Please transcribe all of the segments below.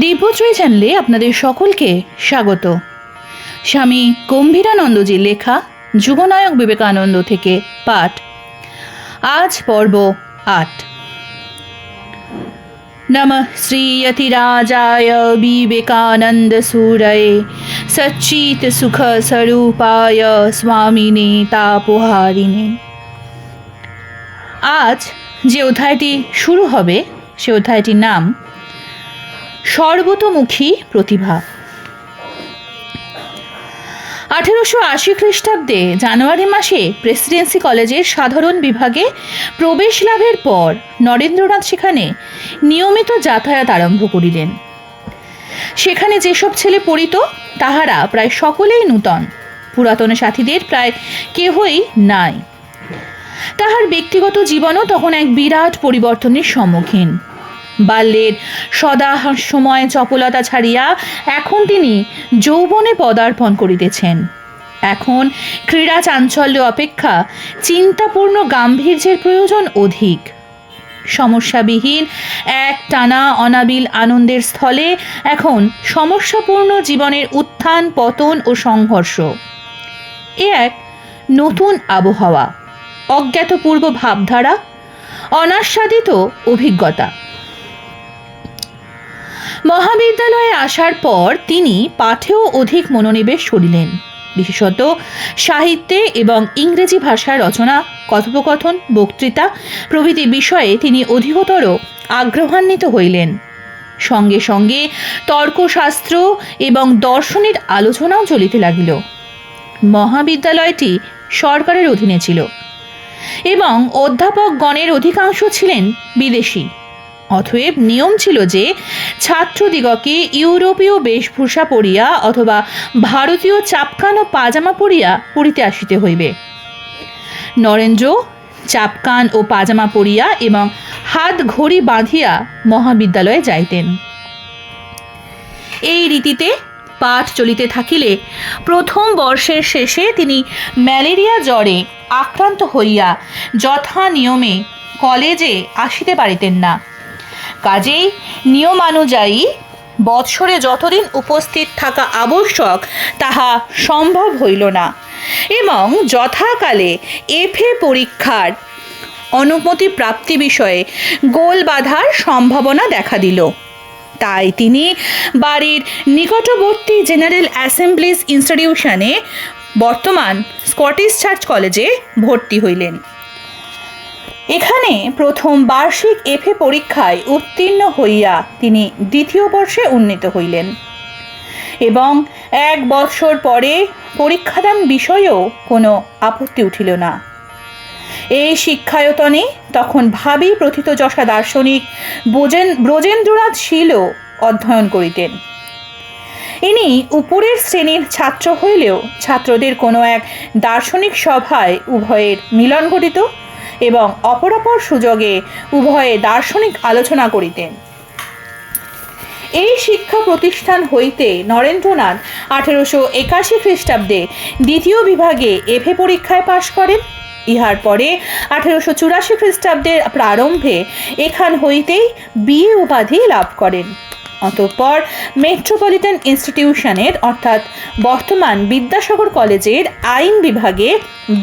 দিব্যত্রয়ী চ্যানেলে আপনাদের সকলকে স্বাগত। স্বামী গম্ভীরানন্দজির লেখা যুগনায়ক বিবেকানন্দ থেকে পাঠ। আজ পর্ব আট। নম শ্রীয়তিরাজায় বিবেকানন্দ সুরয়ে সচ্চিত সুখ স্বরূপায় স্বামিনে তাপহারিণে। আজ যে অধ্যায়টি শুরু হবে, সে অধ্যায়টির নাম সর্বতোমুখী প্রতিভা। আঠেরোশো আশি খ্রিস্টাব্দে জানুয়ারি মাসে প্রেসিডেন্সি কলেজের সাধারণ বিভাগে প্রবেশ লাভের পর নরেন্দ্রনাথ সেখানে নিয়মিত যাতায়াত আরম্ভ করিলেন। সেখানে যেসব ছেলে পড়িত, তাহারা প্রায় সকলেই নূতন। পুরাতন সাথীদের প্রায় কেহই নাই। তাহার ব্যক্তিগত জীবনও তখন এক বিরাট পরিবর্তনের সম্মুখীন। বাল্যের সদা সময় চপলতা ছাড়িয়া এখন তিনি যৌবনে পদার্পণ করিতেছেন। এখন ক্রীড়া চাঞ্চল্য অপেক্ষা চিন্তাপূর্ণ গাম্ভীর্যের প্রয়োজন অধিক। সমস্যাবিহীন এক টানা অনাবিল আনন্দের স্থলে এখন সমস্যাপূর্ণ জীবনের উত্থান, পতন ও সংঘর্ষ। এ এক নতুন আবহাওয়া, অজ্ঞাতপূর্ব ভাবধারা, অনাস্বাদিত অভিজ্ঞতা। মহাবিদ্যালয়ে আসার পর তিনি পাঠেও অধিক মনোনিবেশ করিলেন। বিশেষত সাহিত্যে এবং ইংরেজি ভাষার রচনা, কথোপকথন, বক্তৃতা প্রভৃতি বিষয়ে তিনি অধিকতর আগ্রহান্বিত হইলেন। সঙ্গে সঙ্গে তর্কশাস্ত্র এবং দর্শনের আলোচনাও চলিতে লাগিল। মহাবিদ্যালয়টি সরকারের অধীনে ছিল এবং অধ্যাপকগণের অধিকাংশ ছিলেন বিদেশি। অতএব নিয়ম ছিল যে ছাত্রদিগকে ইউরোপীয় বেশভূষা পরিয়া অথবা ভারতীয় চাপকান ও পাজামা পরিয়া পড়িতে আসিতে হইবে। নরেন্দ্র, চাপকান ও পাজামা পরিয়া এবং হাত ঘড়ি বাঁধিয়া মহাবিদ্যালয়ে যাইতেন। এই রীতিতে পাঠ চলিতে থাকিলে প্রথম বর্ষের শেষে তিনি ম্যালেরিয়া জ্বরে আক্রান্ত হইয়া যথা নিয়মে কলেজে আসিতে পারিতেন না। কাজেই নিয়মানুযায়ী বৎসরে যতদিন উপস্থিত থাকা আবশ্যক, তাহা সম্ভব হইল না। এবং যথাকালে এফএ পরীক্ষার অনুমতি প্রাপ্তি বিষয়ে গোল বাঁধার সম্ভাবনা দেখা দিল। তাই তিনি বাড়ির নিকটবর্তী জেনারেল অ্যাসেম্বলিজ ইনস্টিটিউশনে বর্তমান স্কটিশ চার্চ কলেজে ভর্তি হইলেন। এখানে প্রথম বার্ষিক এফএ পরীক্ষায় উত্তীর্ণ হইয়া তিনি দ্বিতীয় বর্ষে উন্নীত হইলেন। এবং এক বৎসর পরে পরীক্ষাদান বিষয়েও কোনো আপত্তি উঠিল না। এই শিক্ষায়তনে তখন ভাবি প্রথিতযশা দার্শনিক বোজেন ব্রজেন্দ্রনাথ শীলও অধ্যয়ন করিতেন। ইনি উপরের শ্রেণির ছাত্র হইলেও ছাত্রদের কোনো এক দার্শনিক সভায় উভয়ের মিলন ঘটিত। এবং অপরাপর সুযোগে উভয়ে দার্শনিক আলোচনা করিতেন। এই শিক্ষা প্রতিষ্ঠান হইতে নরেন্দ্রনাথ আঠেরোশো একাশি খ্রিস্টাব্দে দ্বিতীয় বিভাগে এফএ পরীক্ষায় পাশ করেন। ইহার পরে আঠেরোশো চুরাশি খ্রিস্টাব্দের প্রারম্ভে এখান হইতেই বিএ উপাধি লাভ করেন। অতঃপর মেট্রোপলিটন ইনস্টিটিউশনের অর্থাৎ বর্তমান বিদ্যাসাগর কলেজের আইন বিভাগে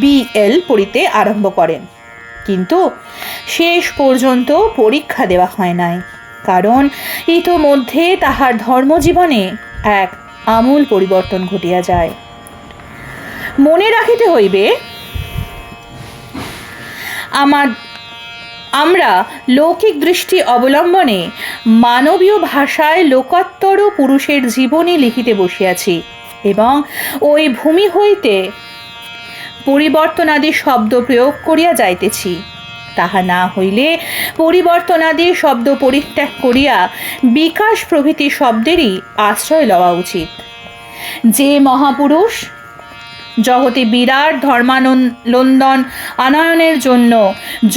বিএল পড়িতে আরম্ভ করেন। কিন্তু শেষ পর্যন্ত পরীক্ষা দেওয়া হয় নাই। কারণ ইতোমধ্যে তাহার ধর্মজীবনে এক আমূল পরিবর্তন ঘটিয়া যায়। মনে রাখিতে হইবে, আমার, আমরা লৌকিক দৃষ্টি অবলম্বনে মানবীয় ভাষায় লোকোত্তর পুরুষের জীবনী লিখিতে বসিয়াছি এবং ওই ভূমি হইতে পরিবর্তনাদি শব্দ প্রয়োগ করিয়া যাইতেছি। তাহা না হইলে পরিবর্তনাদি শব্দ পরিত্যাগ করিয়া বিকাশ প্রভৃতি শব্দেরই আশ্রয় লওয়া উচিত। যে মহাপুরুষ জগতে বিরাট ধর্মানন্দন আনয়নের জন্য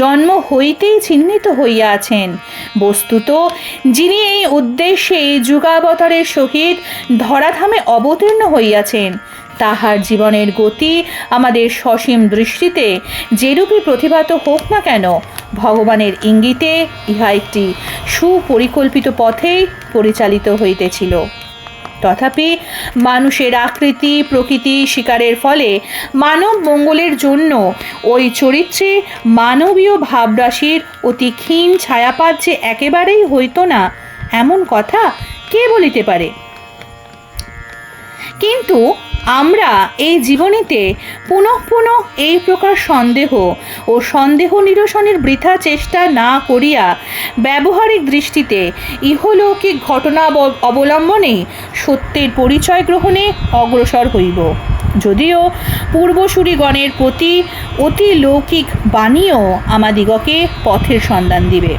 জন্ম হইতেই চিহ্নিত হইয়া আছেন, বস্তুত যিনি এই উদ্দেশ্যে যুগাবতারের সহিত ধরাধামে অবতীর্ণ হইয়াছেন তাহার জীবনের গতি আমাদের সসীম দৃষ্টিতে যেরূপই প্রতিভাত হোক না কেন, ভগবানের ইঙ্গিতে ইহা একটি সুপরিকল্পিত পথেই পরিচালিত হইতেছিল। তথাপি মানুষের আকৃতি, প্রকৃতি শিকারের ফলে মানব মঙ্গলের জন্য ওই চরিত্রে মানবীয় ভাবরাশির অতি ক্ষীণ ছায়াপাত যে একেবারেই হইতো না, এমন কথা কে বলিতে পারে? কিন্তু আমরা এই জীবনীতে পুনঃ পুনঃ এই প্রকার সন্দেহ ও সন্দেহ নিরসনের বৃথা চেষ্টা না করিয়া ব্যবহারিক দৃষ্টিতে ইহলৌকিক ঘটনা অব- অবলম্বনে সত্যের পরিচয় গ্রহণে অগ্রসর হইব। যদিও পূর্বসূরিগণের প্রতি অতি লৌকিক বাণীও আমাদিগকে পথের সন্ধান দিবে।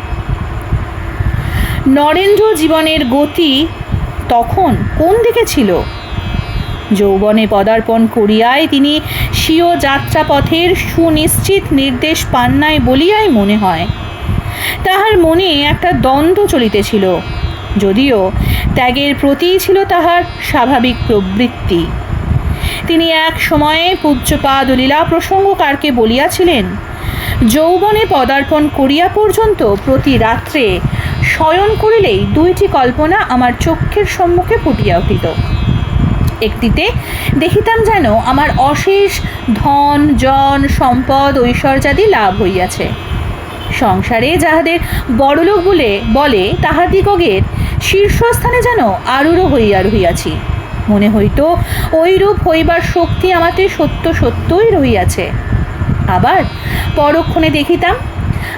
নরেন্দ্র জীবনের গতি তখন কোন দিকে ছিল? যৌবনে পদার্পণ করিয়াই তিনি স্বীয় যাত্রাপথের সুনিশ্চিত নির্দেশ পান নাই বলিয়াই মনে হয়। তাহার মনে একটা দ্বন্দ্ব চলিতেছিল, যদিও ত্যাগের প্রতিই ছিল তাহার স্বাভাবিক প্রবৃত্তি। তিনি এক সময়ে পূজ্যপাদ লীলা প্রসঙ্গকারকে বলিয়াছিলেন, যৌবনে পদার্পণ করিয়া পর্যন্ত প্রতি রাত্রে শয়ন করিলেই দুইটি কল্পনা আমার চক্ষের সম্মুখে ফুটিয়া উঠিত। একটিতে দেখিতাম যেন আমার অশেষ ধন, জন, সম্পদ, ঐশ্বর্যাদি লাভ হইয়াছে। সংসারে যাহাদের বড়লোক বলে বলে তাহাদিগের শীর্ষস্থানে যেন আরূঢ় হইয়া রহিয়াছি মনে হইত ওইরূপ হইবার শক্তি আমাতে সত্য সত্যই রহিয়াছে। আবার পরক্ষণে দেখিতাম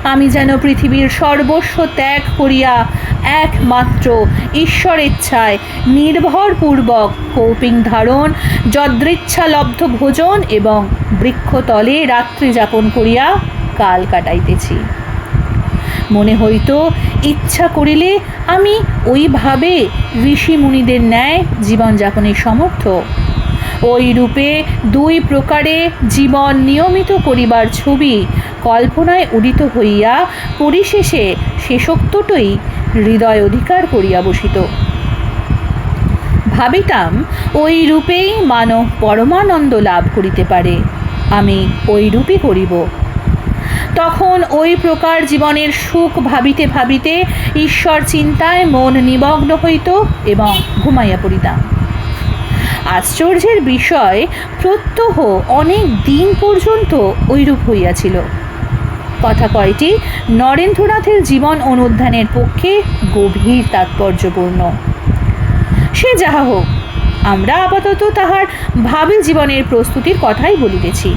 আমি যেন পৃথিবীর সর্বস্ব ত্যাগ করিয়া একমাত্র ঈশ্বরেচ্ছায় নির্ভরপূর্বক কৌপিং ধারণ লব্ধ ভোজন এবং বৃক্ষতলে রাত্রি যাপন করিয়া কাল কাটাইতেছি। মনে হইতো ইচ্ছা করিলে আমি ওইভাবে ঋষি মুনিদের ন্যায় জীবনযাপনের সমর্থ। ওই রূপে দুই প্রকারে জীবন নিয়মিত করিবার ছবি কল্পনায় উদিত হইয়া পরিশেষে শেষোক্তটই হৃদয় অধিকার করিয়া বসিত। ভাবিতাম ওই রূপেই মানব পরমানন্দ লাভ করিতে পারে, আমি ওই রূপই করিব। তখন ওই প্রকার জীবনের সুখ ভাবিতে ভাবিতে ঈশ্বর চিন্তায় মন নিমগ্ন হইত এবং ঘুমাইয়া পড়িতাম। আশ্চর্যের বিষয় প্রত্যহ অনেক দিন পর্যন্ত ঐরূপ হইয়াছিল। কথা কয়টি নরেন্দ্রনাথের জীবন অনুধ্যানের পক্ষে গভীর তাৎপর্যপূর্ণ। সে যাহা হোক, আমরা আপাতত তাহার ভাবি জীবনের প্রস্তুতির কথাই বলিতেছি।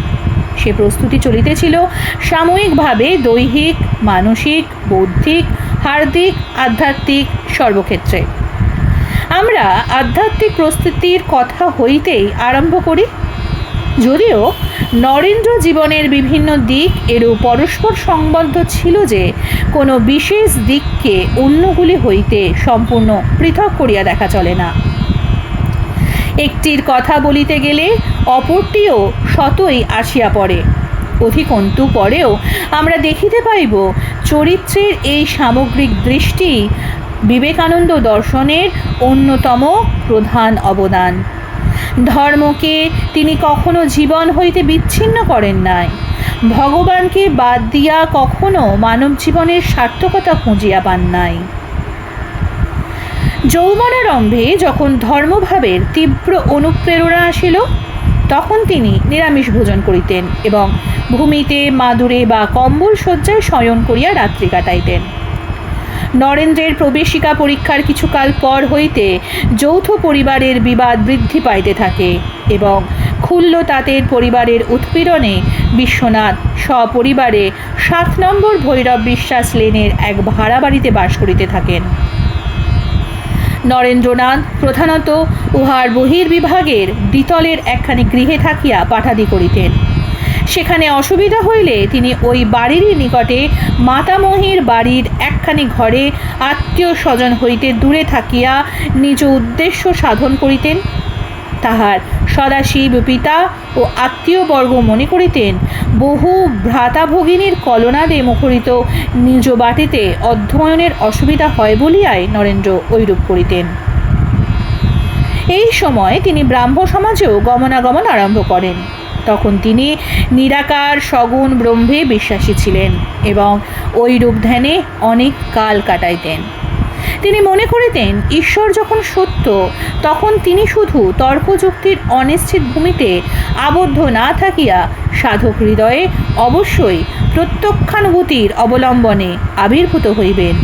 সে প্রস্তুতি চলিতেছিল সাময়িকভাবে দৈহিক, মানসিক, বৌদ্ধিক, হার্দিক, আধ্যাত্মিক সর্বক্ষেত্রে। আমরা আধ্যাত্মিক প্রস্তুতির কথা হইতেই আরম্ভ করি। যদিও নরেন্দ্র জীবনের বিভিন্ন দিক এরও পরস্পর সংবদ্ধ ছিল যে কোনো বিশেষ দিককে অন্যগুলি হইতে সম্পূর্ণ পৃথক করিয়া দেখা চলে না। একটির কথা বলিতে গেলে অপরটিও শতই আসিয়া পড়ে। অধিকন্তু পরেও আমরা দেখিতে পাইব, চরিত্রের এই সামগ্রিক দৃষ্টি বিবেকানন্দ দর্শনের অন্যতম প্রধান অবদান। ধর্মকে তিনি কখনো জীবন হইতে বিচ্ছিন্ন করেন নাই। ভগবানকে বাদ দিয়া কখনো মানব জীবনের সার্থকতা খুঁজিয়া পান নাই। যৌবনারম্ভে যখন ধর্মভাবের তীব্র অনুপ্রেরণা আসিল, তখন তিনি নিরামিষ ভোজন করিতেন এবং ভূমিতে, মাদুরে বা কম্বল শয্যায় শয়ন করিয়া রাত্রি কাটাইতেন। নরেন্দ্রের প্রবেশিকা পরীক্ষার কিছুকাল পর হইতে যৌথ পরিবারের বিবাদ বৃদ্ধি পাইতে থাকে এবং খুল্ল তাঁতের পরিবারের উৎপীড়নে বিশ্বনাথ সপরিবারে সাত নম্বর ভৈরব বিশ্বাস লেনের এক ভাড়া বাড়িতে বাস করিতে থাকেন। নরেন্দ্রনাথ প্রধানত উহার বহির্বিভাগের দ্বিতলের একখানি গৃহে থাকিয়া পাঠাদি করিতেন। সেখানে অসুবিধা হইলে তিনি ওই বাড়িরই নিকটে মাতামহির বাড়ির একখানি ঘরে আত্মীয় স্বজন হইতে দূরে থাকিয়া নিজ উদ্দেশ্য সাধন করিতেন। তাহার সদাশিব পিতা ও আত্মীয়বর্গ মনে করিতেন, বহু ভ্রাতা ভগিনীর কলনাদে মুখরিত নিজ বাটিতে অধ্যয়নের অসুবিধা হয় বলিয়াই নরেন্দ্র ঐরূপ করিতেন। এই সময় তিনি ব্রাহ্ম সমাজেও গমনাগমন আরম্ভ করেন। তখন তিনি নিরাকার, সগুণ ব্রহ্মে বিশ্বাসী ছিলেন এবং ওই রূপ ধ্যানে অনেক কাল কাটাইতেন। তিনি মনে করিতেন, ঈশ্বর যখন সত্য, তখন তিনি শুধু তর্কযুক্তির অনিশ্চিত ভূমিতে আবদ্ধ না থাকিয়া সাধক হৃদয়ে অবশ্যই প্রত্যক্ষানুভূতির অবলম্বনে আবির্ভূত হইবেন।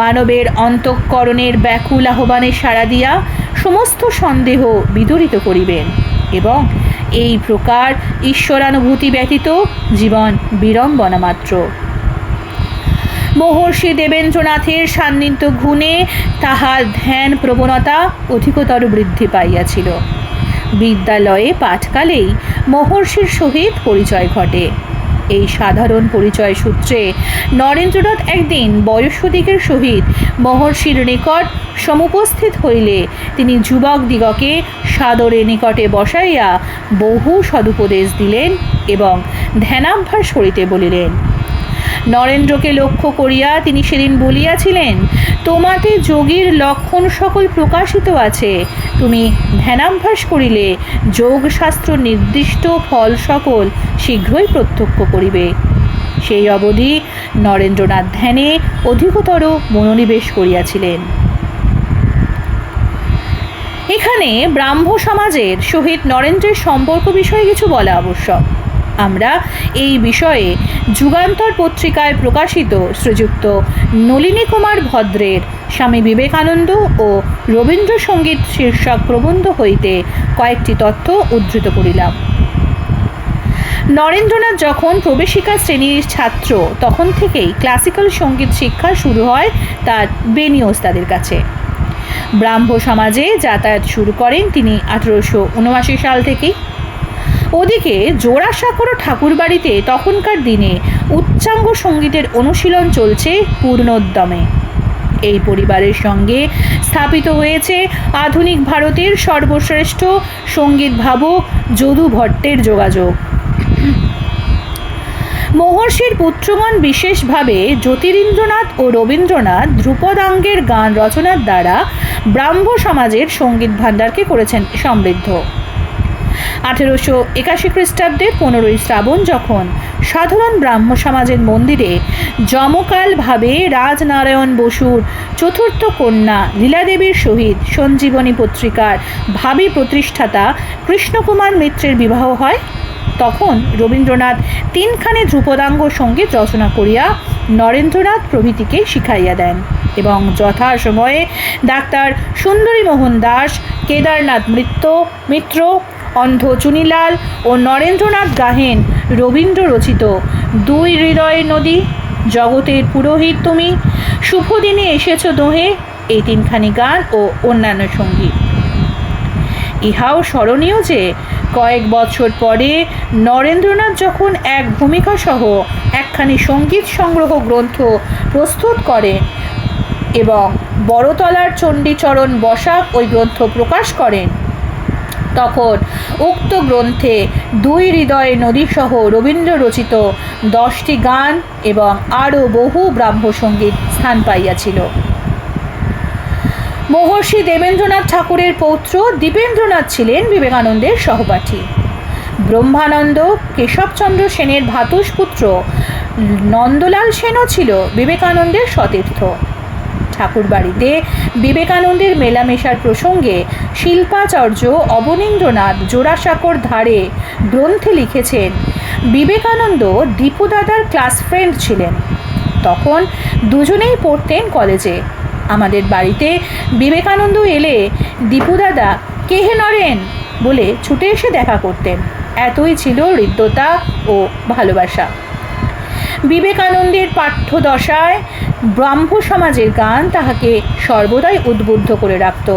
মানবের অন্তঃকরণের ব্যাকুল আহ্বানে সাড়া দিয়া সমস্ত সন্দেহ বিদরিত করিবেন। এবং এই প্রকার ঈশ্বরানুভূতি ব্যতীত জীবন বিড়ম্বনা মাত্র। মহর্ষি দেবেন্দ্রনাথের সান্নিধ্য গুণে তাহার ধ্যান প্রবণতা অধিকতর বৃদ্ধি পাইয়াছিল। বিদ্যালয়ে পাঠকালেই মহর্ষির সহিত পরিচয় ঘটে। এই সাধারণ পরিচয় সূত্রে। নরেন্দ্রনাথ একদিন বয়স্কদিগের সহিত মহর্ষির নিকট সমুপস্থিত হইলে তিনি যুবক দিগকে সাদরে নিকটে বসাইয়া বহু সদুপদেশ দিলেন এবং ধ্যানাভ্যাস করিতে বলিলেন। নরেন্দ্রকে লক্ষ্য করিয়া তিনি সেদিন বলিয়াছিলেন তোমাতে যোগীর লক্ষণ সকল প্রকাশিত আছে। তুমি ধ্যানাভ্যাস করিলে যোগশাস্ত্র নির্দিষ্ট ফল সকল শীঘ্রই প্রত্যক্ষ করিবে। সেই অবধি নরেন্দ্রনাথ ধ্যানে অধিকতর মনোনিবেশ করিয়াছিলেন। এখানে ব্রাহ্ম সমাজের সহিত নরেন্দ্রের সম্পর্ক বিষয়ে কিছু বলা আবশ্যক। আমরা এই বিষয়ে যুগান্তর পত্রিকায় প্রকাশিত শ্রীযুক্ত নলিনী কুমার ভদ্রের স্বামী বিবেকানন্দ ও রবীন্দ্রসঙ্গীত শীর্ষক প্রবন্ধ হইতে কয়েকটি তথ্য উদ্ধৃত করিলাম। নরেন্দ্রনাথ যখন প্রবেশিকা শ্রেণির ছাত্র, তখন থেকেই ক্লাসিক্যাল সংগীত শিক্ষা শুরু হয় তার বেনি ওস্তাদের কাছে। ব্রাহ্ম সমাজে যাতায়াত শুরু করেন তিনি আঠেরোশো উনআশি সাল থেকেই। ওদিকে জোড়াসাঁকোর ঠাকুর বাড়িতে তখনকার দিনে উচ্চাঙ্গ সঙ্গীতের অনুশীলন চলছে পূর্ণোদ্যমে। এই পরিবারের সঙ্গে স্থাপিত হয়েছে আধুনিক ভারতের সর্বশ্রেষ্ঠ সংগীত ভাবক যদু ভট্টের যোগাযোগ। মহর্ষির পুত্রগণ বিশেষভাবে জ্যোতিরিন্দ্রনাথ ও রবীন্দ্রনাথ ধ্রুপদাঙ্গের গান রচনার দ্বারা ব্রাহ্ম সমাজের সংগীত ভাণ্ডারকে করেছেন সমৃদ্ধ। আঠেরোশো একাশি খ্রিস্টাব্দে পনেরোই শ্রাবণ যখন সাধারণ ব্রাহ্ম সমাজের মন্দিরে জমকালভাবে রাজনারায়ণ বসুর চতুর্থ কন্যা লীলাদেবীর সহিত সঞ্জীবনী পত্রিকার ভাবি প্রতিষ্ঠাতা কৃষ্ণকুমার মিত্রের বিবাহ হয়, তখন রবীন্দ্রনাথ তিনখানে ধ্রুপদাঙ্গ সংগীত রচনা করিয়া নরেন্দ্রনাথ প্রভৃতিকে শিখাইয়া দেন এবং যথাসময়ে ডাক্তার সুন্দরী মোহন দাস, কেদারনাথ মৃত্য মিত্র অন্ধ চুনিলাল ও নরেন্দ্রনাথ গাহেন রবীন্দ্র রচিত দুই হৃদয়ের নদী, জগতের পুরোহিত তুমি, শুভ দিনে এসেছ দোহে, এই তিনখানি গান ও অন্যান্য সংগীত। ইহাও স্মরণীয় যে, কয়েক বছর পরে নরেন্দ্রনাথ যখন এক ভূমিকা সহ একখানি সংগীত সংগ্রহ গ্রন্থ প্রস্তুত করেন এবং বড়তলার চণ্ডীচরণ বসাক ওই গ্রন্থ প্রকাশ করেন তখন উক্ত গ্রন্থে দুই হৃদয় নদীসহ রবীন্দ্র রচিত দশটি গান এবং আরও বহু ব্রাহ্ম সংগীত স্থান পাইয়াছিল। মহর্ষি দেবেন্দ্রনাথ ঠাকুরের পৌত্র দীপেন্দ্রনাথ ছিলেন বিবেকানন্দের সহপাঠী। ব্রহ্মানন্দ কেশবচন্দ্র সেনের ভাতুষপুত্র নন্দলাল সেনও ছিল বিবেকানন্দের সতীর্থ। ঠাকুরবাড়িতে বিবেকানন্দের মেলামেশার প্রসঙ্গে শিল্পাচার্য অবনীন্দ্রনাথ জোড়াসাঁকোর ধারে গ্রন্থে লিখেছেন, বিবেকানন্দ দীপুদাদার ক্লাস ফ্রেন্ড ছিলেন। তখন দুজনেই পড়তেন কলেজে। আমাদের বাড়িতে বিবেকানন্দ এলে দীপুদাদা কে হে নরেন? বলে ছুটে এসে দেখা করতেন। এতই ছিল হৃদ্যতা ও ভালোবাসা। বিবেকানন্দের পাঠ্যদশায় ব্রাহ্ম সমাজের গান তাহাকে সর্বদাই উদ্বুদ্ধ করে রাখত।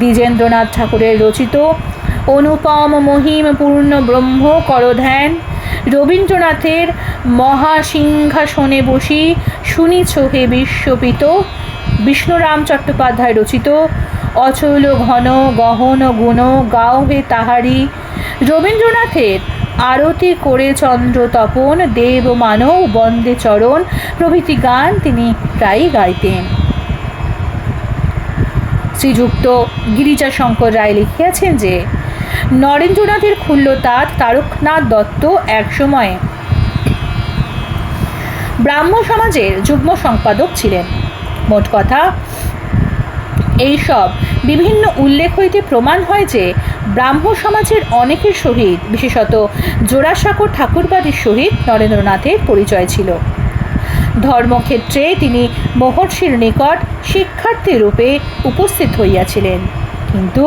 দ্বিজেন্দ্রনাথ ঠাকুরের রচিত অনুপম মহিম পূর্ণ ব্রহ্ম করধ্যান রবীন্দ্রনাথের মহাসিংহাসনে বসি শুনিছ হে বিশ্বপিত। বিষ্ণুরাম চট্টোপাধ্যায় রচিত অচল ঘন গহন গুণ গাও হে তাহারি। রবীন্দ্রনাথের আরতি করে চন্দ্র তপন, দেব মানব, বন্দে চরণ, প্রভৃতি গান তিনি প্রায়ই গাইতেন। শ্রীযুক্ত গিরিজা শঙ্কর রায় লিখিয়াছেন যে, নরেন্দ্রনাথের ক্ষুল্লতাঁত তারকনাথ দত্ত একসময় ব্রাহ্ম সমাজের যুগ্ম সম্পাদক ছিলেন। মোট কথা এইসব বিভিন্ন উল্লেখ হইতে প্রমাণ হয় যে ব্রাহ্ম সমাজের অনেকের সহিত, বিশেষত জোড়াসাঁকো ঠাকুরবাড়ির সহিত নরেন্দ্রনাথের পরিচয় ছিল। ধর্মক্ষেত্রে তিনি মহর্ষির নিকট শিক্ষার্থী রূপে উপস্থিত হইয়াছিলেন। কিন্তু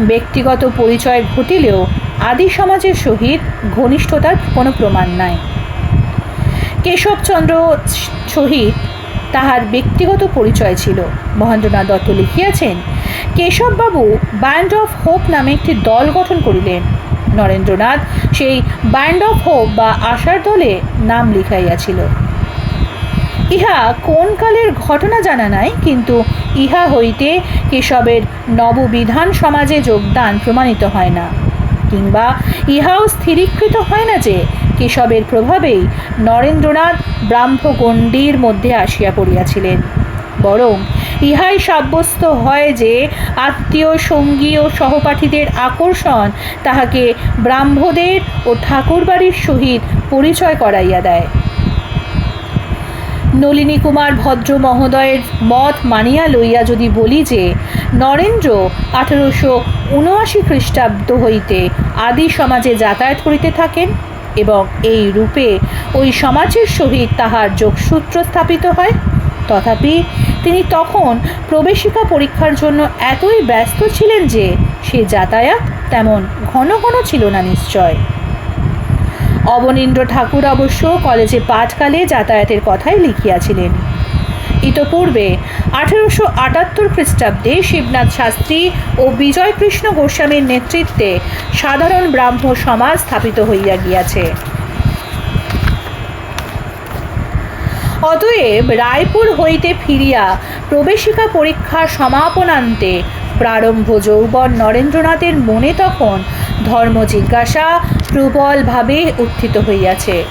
ব্যক্তিগত পরিচয় ঘটিলেও আদি সমাজের সহিত ঘনিষ্ঠতার কোনো প্রমাণ নাই। কেশবচন্দ্র সহিত তাহার ব্যক্তিগত পরিচয় ছিল। মহেন্দ্রনাথ দত্ত লিখিয়াছেন, কেশববাবু ব্যান্ড অফ হোপ নামে একটি দল গঠন করিলেন। নরেন্দ্রনাথ সেই ব্যান্ড অফ হোপ বা আশার দলে নাম লিখাইয়াছিল। ইহা কোন কালের ঘটনা জানা নাই, কিন্তু ইহা হইতে কেশবের নববিধান সমাজে যোগদান প্রমাণিত হয় না। কিংবা ইহাও স্থিরীকৃত হয় না যে কেশবের প্রভাবেই নরেন্দ্রনাথ ব্রাহ্মগণ্ডির মধ্যে আসিয়া পড়িয়াছিলেন। বরং ইহাই সাব্যস্ত হয় যে আত্মীয়, সঙ্গী ও সহপাঠীদের আকর্ষণ তাহাকে ব্রাহ্মদের ও ঠাকুরবাড়ির সহিত পরিচয় করাইয়া দেয়। নলিনী কুমার ভদ্র মহোদয়ের মত মানিয়া লইয়া যদি বলি যে, নরেন্দ্র আঠারোশো উনআশি খ্রিস্টাব্দ হইতে আদি সমাজে যাতায়াত করিতে থাকেন এবং এই রূপে ওই সমাজের সহিত তাহার যোগসূত্র স্থাপিত হয়, তথাপি তিনি তখন প্রবেশিকা পরীক্ষার জন্য এতই ব্যস্ত ছিলেন যে, সে যাতায়াত তেমন ঘন ঘন ছিল না নিশ্চয়। অবনীন্দ্র ঠাকুর অবশ্য কলেজে পাঠকালে যাতায়াতের কথাই লিখিয়াছিলেন। ইতপূর্বে আঠেরোশো আটাত্তর খ্রিস্টাব্দে শিবনাথ শাস্ত্রী ও বিজয়কৃষ্ণ গোস্বামীর নেতৃত্বে সাধারণ ব্রাহ্ম সমাজ স্থাপিত হইয়া গিয়াছে। অতএব রায়পুর হইতে ফিরিয়া প্রবেশিকা পরীক্ষার সমাপনান্তে প্রারম্ভ যৌবন নরেন্দ্রনাথের মনে তখন ধর্ম জিজ্ঞাসা প্রবলভাবে উত্থিত হইয়াছে।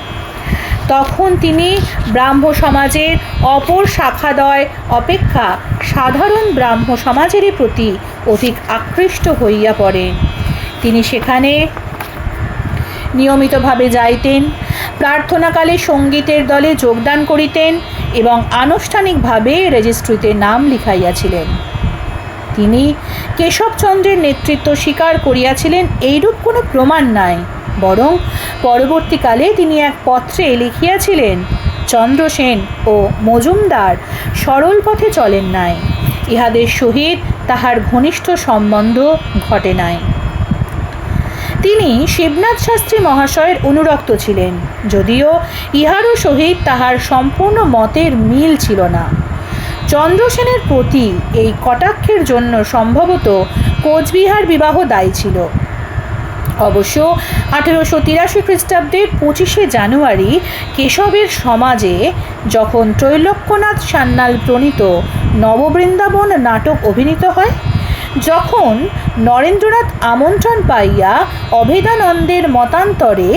তখন তিনি ব্রাহ্ম সমাজের অপর শাখাদয় অপেক্ষা সাধারণ ব্রাহ্ম সমাজেরই প্রতি অধিক আকৃষ্ট হইয়া পড়েন তিনি সেখানে নিয়মিতভাবে যাইতেন, প্রার্থনাকালে সঙ্গীতের দলে যোগদান করিতেন এবং আনুষ্ঠানিকভাবে রেজিস্ট্রিতে নাম লিখাইয়াছিলেন। তিনি কেশবচন্দ্রের নেতৃত্ব স্বীকার করিয়াছিলেন, এইরূপ কোনো প্রমাণ নাই। বরং পরবর্তীকালে তিনি এক পত্রে লিখিয়াছিলেন চন্দ্রসেন ও মজুমদার সরল পথে চলেন নাই, ইহাদের সহিত তাহার ঘনিষ্ঠ সম্বন্ধ ঘটে নাই। তিনি শিবনাথ শাস্ত্রী মহাশয়ের অনুরক্ত ছিলেন, যদিও ইহারও সহিত তাহার সম্পূর্ণ মতের মিল ছিল না। চন্দ্রসেনের প্রতি এই কটাক্ষের জন্য সম্ভবত কোচবিহার বিবাহ দায়ী ছিল। অবশ্য আঠেরোশো তিরাশি খ্রিস্টাব্দের পঁচিশে জানুয়ারি কেশবের সমাজে যখন ত্রৈলোক্যনাথ সান্যাল প্রণীত নববৃন্দাবন নাটক অভিনীত হয়, যখন নরেন্দ্রনাথ আমন্ত্রণ পাইয়া অভেদানন্দের মতান্তরে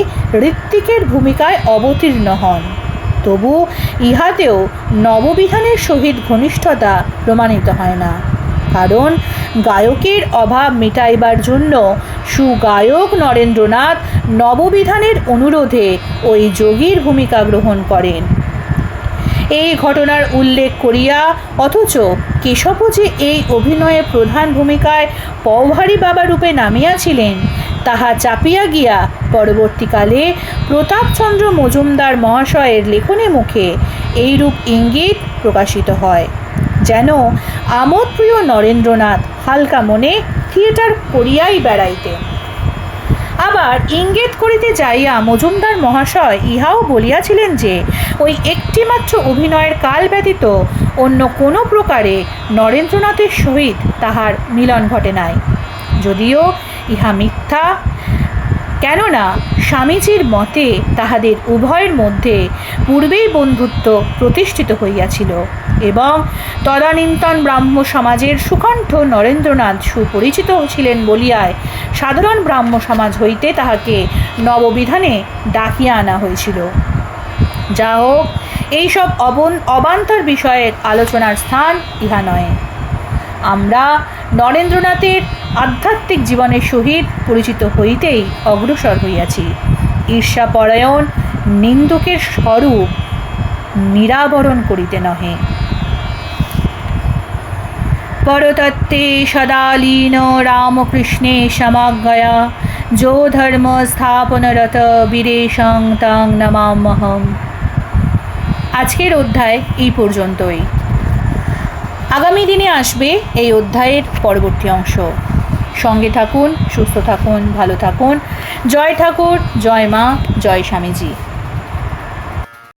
ঋত্বিকের ভূমিকায় অবতীর্ণ হন, তবু ইহাতেও নববিধানের সহিত ঘনিষ্ঠতা প্রমাণিত হয় না। কারণ গায়কের অভাব মেটাইবার জন্য সুগায়ক নরেন্দ্রনাথ নববিধানের অনুরোধে ওই যোগীর ভূমিকা গ্রহণ করেন। এই ঘটনার উল্লেখ করিয়া অথচ কেশব যে এই অভিনয়ে প্রধান ভূমিকায় পৌভারী বাবা রূপে নামিয়াছিলেন, তাহা চাপিয়া গিয়া পরবর্তীকালে প্রতাপচন্দ্র মজুমদার মহাশয়ের লেখনী মুখে এইরূপ ইঙ্গিত প্রকাশিত হয়। যেন আমোদপ্রিয় নরেন্দ্রনাথ হালকা মনে থিয়েটার করিয়াই বেড়াইতেন আবার ইঙ্গিত করিতে যাইয়া মজুমদার মহাশয় ইহাও বলিয়াছিলেন যে, ওই একটিমাত্র অভিনয়ের কাল ব্যতীত অন্য কোনো প্রকারে নরেন্দ্রনাথের সহিত তাহার মিলন ঘটে নাই। যদিও ইহা মিথ্যা কেননা স্বামীজির মতে তাহাদের উভয়ের মধ্যে পূর্বেই বন্ধুত্ব প্রতিষ্ঠিত হইয়াছিল এবং তদানীন্তন ব্রাহ্ম সমাজের সুকণ্ঠ নরেন্দ্রনাথ সুপরিচিত ছিলেন বলিয়ায় সাধারণ ব্রাহ্ম সমাজ হইতে তাহাকে নববিধানে ডাকিয়া আনা হয়েছিল। যা হোক এইসব অবন, অবান্তর বিষয়ের আলোচনার স্থান ইহা নয়। আমরা নরেন্দ্রনাথের আধ্যাত্মিক জীবনের সহিত পরিচিত হইতেই অগ্রসর হইয়াছি। ঈর্ষাপরায়ণ নিন্দুকের স্বরূপ নিরাবরণ করিতে নহে। পরতত্ত্বে সদালীন রামকৃষ্ণে সমাজ্ঞয়া যো ধর্ম স্থাপনরত বীরেশং তং নমামহম আজকের অধ্যায় এই পর্যন্তই। আগামী দিনে আসবে এই অধ্যায়ের পরবর্তী অংশ। সঙ্গে থাকুন, সুস্থ থাকুন, ভালো থাকুন। জয় ঠাকুর, জয় মা, জয় স্বামীজি।